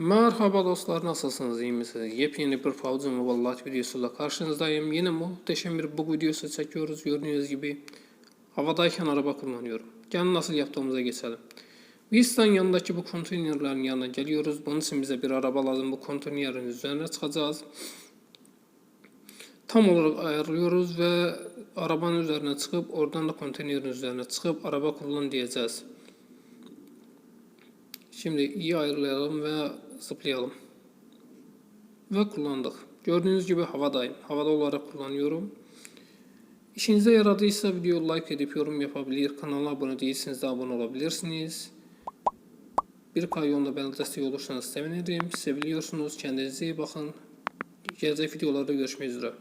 Merhaba dostlar nasılsınız iyi misiniz? Yepyeni bir PUBG Mobile Lite videosuyla karşınızdayım. Yine muhteşem bir bug videosu çekiyoruz gördüğünüz gibi. Havadayken araba kullanıyorum. Gelin nasıl yaptığımıza geçelim. Vistan yanındaki bu konteynerlerin yanına geliyoruz. Bunun için bize bir araba lazım. Bu konteynerin üzerine çıkacağız. Tam olarak ayarlıyoruz ve arabanın üzerine çıkıp oradan da konteynerin üzerine çıkıp araba kullan diyeceğiz. Şimdi iyi ayarlayalım ve zıplayalım. Ve kullandık. Gördüğünüz gibi havadayım. Havada olarak kullanıyorum. İşinize yaradıysa video like edip yorum yapabilir. Kanala abone değilseniz de abone olabilirsiniz. Bir kayyonda bana destek olursanız sevinirim. Seviliyorsunuz. Kendinize iyi bakın. Gelecek videolarda görüşmek üzere.